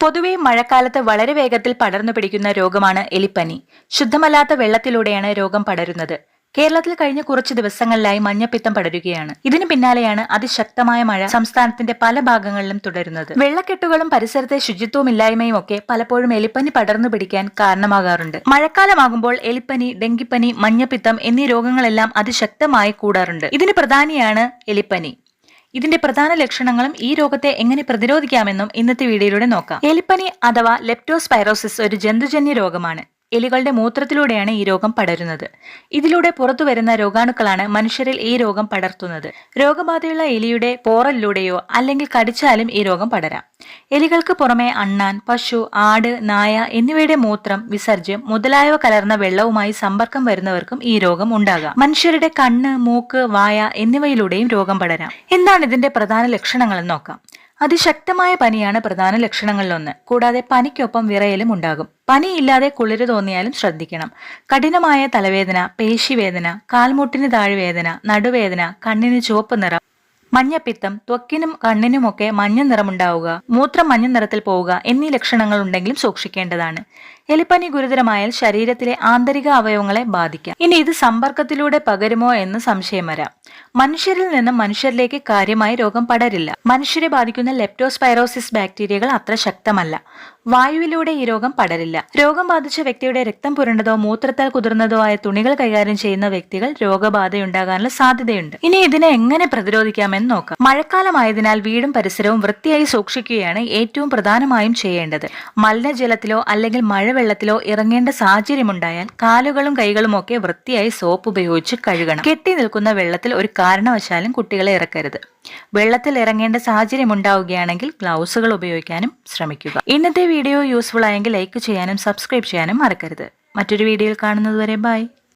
പൊതുവെ മഴക്കാലത്ത് വളരെ വേഗത്തിൽ പടർന്നു പിടിക്കുന്ന രോഗമാണ് എലിപ്പനി. ശുദ്ധമല്ലാത്ത വെള്ളത്തിലൂടെയാണ് രോഗം പടരുന്നത്. കേരളത്തിൽ കഴിഞ്ഞ കുറച്ച് ദിവസങ്ങളിലായി മഞ്ഞപ്പിത്തം പടരുകയാണ്. ഇതിനു പിന്നാലെയാണ് അതിശക്തമായ മഴ സംസ്ഥാനത്തിന്റെ പല ഭാഗങ്ങളിലും തുടരുന്നത്. വെള്ളക്കെട്ടുകളും പരിസരത്തെ ശുചിത്വമില്ലായ്മയും ഒക്കെ പലപ്പോഴും എലിപ്പനി പടർന്നു പിടിക്കാൻ കാരണമാകാറുണ്ട്. മഴക്കാലമാകുമ്പോൾ എലിപ്പനി ഡെങ്കിപ്പനി മഞ്ഞപ്പിത്തം എന്നീ രോഗങ്ങളെല്ലാം അതിശക്തമായി കൂടാറുണ്ട്. ഇതിന് പ്രധാനിയാണ് എലിപ്പനി. ഇതിന്റെ പ്രധാന ലക്ഷണങ്ങളും ഈ രോഗത്തെ എങ്ങനെ പ്രതിരോധിക്കാമെന്നും ഇന്നത്തെ വീഡിയോയിലൂടെ നോക്കാം. എലിപ്പനി അഥവാ ലെപ്റ്റോസ്പൈറോസിസ് ഒരു ജന്തുജന്യ രോഗമാണ്. എലികളുടെ മൂത്രത്തിലൂടെയാണ് ഈ രോഗം പടരുന്നത്. ഇതിലൂടെ പുറത്തു വരുന്ന രോഗാണുക്കളാണ് മനുഷ്യരിൽ ഈ രോഗം പടർത്തുന്നത്. രോഗബാധയുള്ള എലിയുടെ പോറലിലൂടെയോ അല്ലെങ്കിൽ കടിച്ചാലും ഈ രോഗം പടരാം. എലികൾക്ക് പുറമെ അണ്ണാൻ പശു ആട് നായ എന്നിവയുടെ മൂത്രം വിസർജ്യം മുതലായവ കലർന്ന വെള്ളവുമായി സമ്പർക്കം വരുന്നവർക്കും ഈ രോഗം ഉണ്ടാകാം. മനുഷ്യരുടെ കണ്ണ് മൂക്ക് വായ എന്നിവയിലൂടെയും രോഗം പടരാം. എന്താണ് ഇതിന്റെ പ്രധാന ലക്ഷണങ്ങളെന്ന് നോക്കാം. അതിശക്തമായ പനിയാണ് പ്രധാന ലക്ഷണങ്ങളിലൊന്ന്. കൂടാതെ പനിക്കൊപ്പം വിറയലും ഉണ്ടാകും. പനിയില്ലാതെ കുളിര് തോന്നിയാലും ശ്രദ്ധിക്കണം. കഠിനമായ തലവേദന പേശിവേദന കാൽമുട്ടിന് താഴ്വേദന നടുവേദന കണ്ണിന് ചുവപ്പ് നിറം മഞ്ഞപ്പിത്തം ത്വക്കിനും കണ്ണിനുമൊക്കെ മഞ്ഞ നിറമുണ്ടാവുക മൂത്രം മഞ്ഞ നിറത്തിൽ പോവുക എന്നീ ലക്ഷണങ്ങൾ ഉണ്ടെങ്കിലും സൂക്ഷിക്കേണ്ടതാണ്. എലിപ്പനി ഗുരുതരമായാൽ ശരീരത്തിലെ ആന്തരിക അവയവങ്ങളെ ബാധിക്കാം. ഇനി ഇത് സമ്പർക്കത്തിലൂടെ പകരുമോ എന്ന് സംശയം വരാം. മനുഷ്യരിൽ നിന്ന് മനുഷ്യരിലേക്ക് കാര്യമായി രോഗം പടരില്ല. മനുഷ്യരെ ബാധിക്കുന്ന ലെപ്റ്റോസ്പൈറോസിസ് ബാക്ടീരിയകൾ അത്ര ശക്തമല്ല. വായുവിലൂടെ ഈ രോഗം പടരില്ല. രോഗം ബാധിച്ച വ്യക്തിയുടെ രക്തം പുരണ്ടതോ മൂത്രത്താൽ കുതിർന്നതോ ആയ തുണികൾ കൈകാര്യം ചെയ്യുന്ന വ്യക്തികൾ രോഗബാധയുണ്ടാകാനുള്ള സാധ്യതയുണ്ട്. ഇനി ഇതിനെ എങ്ങനെ പ്രതിരോധിക്കാമെന്ന് നോക്കാം. മഴക്കാലമായതിനാൽ വീടും പരിസരവും വൃത്തിയായി സൂക്ഷിക്കുകയാണ് ഏറ്റവും പ്രധാനമായും ചെയ്യേണ്ടത്. മലിനജലത്തിലോ അല്ലെങ്കിൽ മഴവെള്ളത്തിലോ ഇറങ്ങേണ്ട സാഹചര്യമുണ്ടായാൽ കാലുകളും കൈകളും ഒക്കെ വൃത്തിയായി സോപ്പ് ഉപയോഗിച്ച് കഴുകണം. കെട്ടി നിൽക്കുന്ന വെള്ളത്തിൽ ഒരു കാരണവശാലും കുട്ടികളെ ഇറക്കരുത്. വെള്ളത്തിൽ ഇറങ്ങേണ്ട സാഹചര്യം ഉണ്ടാവുകയാണെങ്കിൽ ഗ്ലൗസുകൾ ഉപയോഗിക്കാനും ശ്രമിക്കുക. ഇന്നത്തെ വീഡിയോ യൂസ്ഫുൾ ആയെങ്കിൽ ലൈക്ക് ചെയ്യാനും സബ്സ്ക്രൈബ് ചെയ്യാനും മറക്കരുത്. മറ്റൊരു വീഡിയോയിൽ കാണുന്നതുവരെ ബൈ